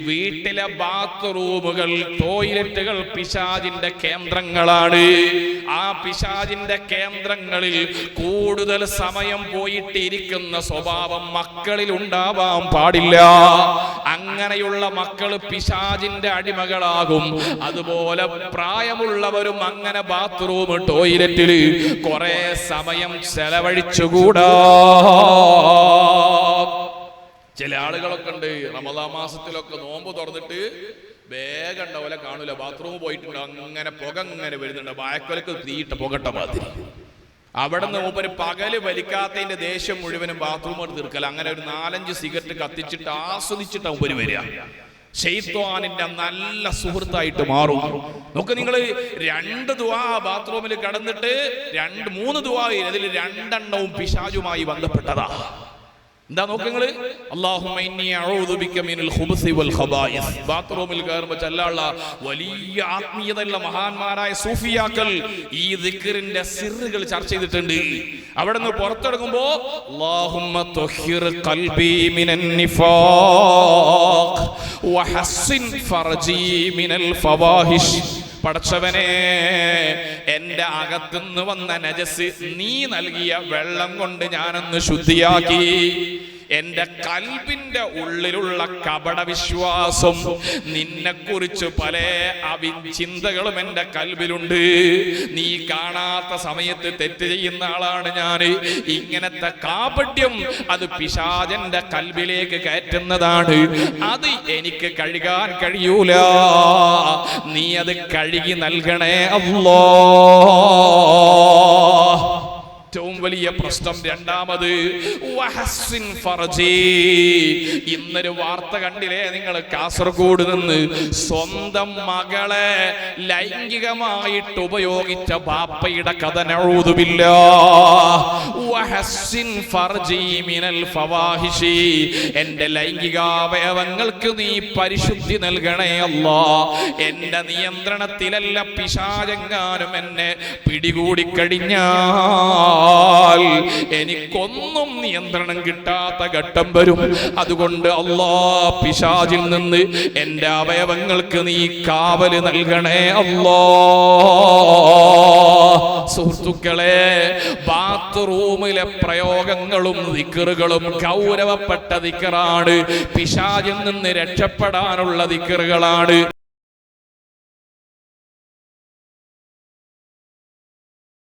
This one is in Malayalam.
വീട്ടിലെ ബാത്റൂമുകൾ ടോയ്ലറ്റുകൾ പിശാജിന്റെ കേന്ദ്രങ്ങളാണ്. ആ പിശാജിന്റെ കേന്ദ്രങ്ങളിൽ കൂടുതൽ സമയം പോയിട്ടിരിക്കുന്ന സ്വഭാവം മക്കളിൽ ഉണ്ടാവാൻ പാടില്ല. അങ്ങനെയുള്ള മക്കൾ പിശാജിന്റെ അടിമകളാകും. അതുപോലെ പ്രായമുള്ളവരും അങ്ങനെ ബാത്റൂം ടോയ്ലറ്റിൽ കുറെ സമയം ചെലവഴിച്ചുകൂടാ. ചില ആളുകളൊക്കെ ഉണ്ട്. റമദാ മാസത്തിലൊക്കെ നോമ്പ് തുറന്നിട്ട് വേഗം ഉണ്ടാവില്ല കാണൂല. ബാത്റൂമിൽ പോയിട്ടുണ്ട്. അങ്ങനെ പുക അങ്ങനെ വരുന്നുണ്ട്. വായക്കൊലക്ക് തീയിട്ട പുകട്ട മാതിരി. അവിടെ നിന്ന് മൂപ്പര് പകൽ വലിക്കാത്തതിന്റെ ദേഷ്യം മുഴുവനും ബാത്റൂം എടുത്ത് തീർക്കല. അങ്ങനെ ഒരു നാലഞ്ച് സിഗരറ്റ് കത്തിച്ചിട്ട് ആസ്വദിച്ചിട്ട് മൂപ്പര് വരിക. ഷെയ്ത്വാനിന്റെ നല്ല സുഹൃത്തായിട്ട് മാറും. നോക്ക് നിങ്ങൾ രണ്ട് ദുവാ ബാത്റൂമിൽ കടന്നിട്ട് രണ്ട് മൂന്ന് ദുവാ അതിൽ രണ്ടെണ്ണവും പിശാചുമായി ബന്ധപ്പെട്ടതാ. എന്താ നോക്കങ്ങൾ? ബാത്റൂമിൽ വലിയ ആത്മീയതയുള്ള മഹാന്മാരായ സൂഫിയാക്കൾ ഈ ദിക്കറിന്റെ സിറുകൾ ചർച്ച ചെയ്തിട്ടുണ്ട്. അവിടെ നിന്ന് പുറത്തെടുക്കുമ്പോ അല്ലാഹുമ്മ പടച്ചവനെ എന്റെ അകത്തുനിന്ന് വന്ന നജസ് നീ നൽകിയ വെള്ളം കൊണ്ട് ഞാനൊന്ന് ശുദ്ധിയാക്കി. എന്റെ കൽബിന്റെ ഉള്ളിലുള്ള കപട വിശ്വാസം നിന്നെക്കുറിച്ച് പല അവി ചിന്തകളും എന്റെ കൽബിലുണ്ട്. നീ കാണാത്ത സമയത്ത് തെറ്റ് ചെയ്യുന്ന ആളാണ് ഞാൻ ഇങ്ങനത്തെ കാപട്യം അത് പിശാചന്റെ കൽബിലേക്ക് കയറ്റുന്നതാണ്. അത് എനിക്ക് കഴുകാൻ കഴിയൂല. നീ അത് കഴുകി നൽകണേ അല്ലോ ഏറ്റവും വലിയ പ്രശ്നം രണ്ടാമത്. ഇന്നൊരു വാർത്ത കണ്ടില്ലേ നിങ്ങൾ കാസർഗോഡ് നിന്ന് സ്വന്തം മകളെ ലൈംഗികമായിട്ട് ഉപയോഗിച്ച ബാപ്പയുടെ കഥ നഴുതുമില്ല. എന്റെ ലൈംഗികാവയവങ്ങൾക്ക് നീ പരിശുദ്ധി നൽകണേ അല്ല എന്റെ നിയന്ത്രണത്തിലല്ല പിശാചങ്ങാനും എന്നെ പിടികൂടി കഴിഞ്ഞാൽ എനിക്കൊന്നും നിയന്ത്രണം കിട്ടാത്ത ഘട്ടം വരും. അതുകൊണ്ട് അല്ലാ പിശാചിൽ നിന്ന് എന്റെ അവയവങ്ങൾക്ക് നീ കാവൽ നൽകണേ അല്ലോ. സുഹൃത്തുക്കളെ ബാത്റൂമിലെ പ്രയോഗങ്ങളും ദിക്കറുകളും ഗൗരവപ്പെട്ട ദിക്കറാണ്. പിശാചിൽ നിന്ന് രക്ഷപ്പെടാനുള്ള ദിക്കറുകളാണ്.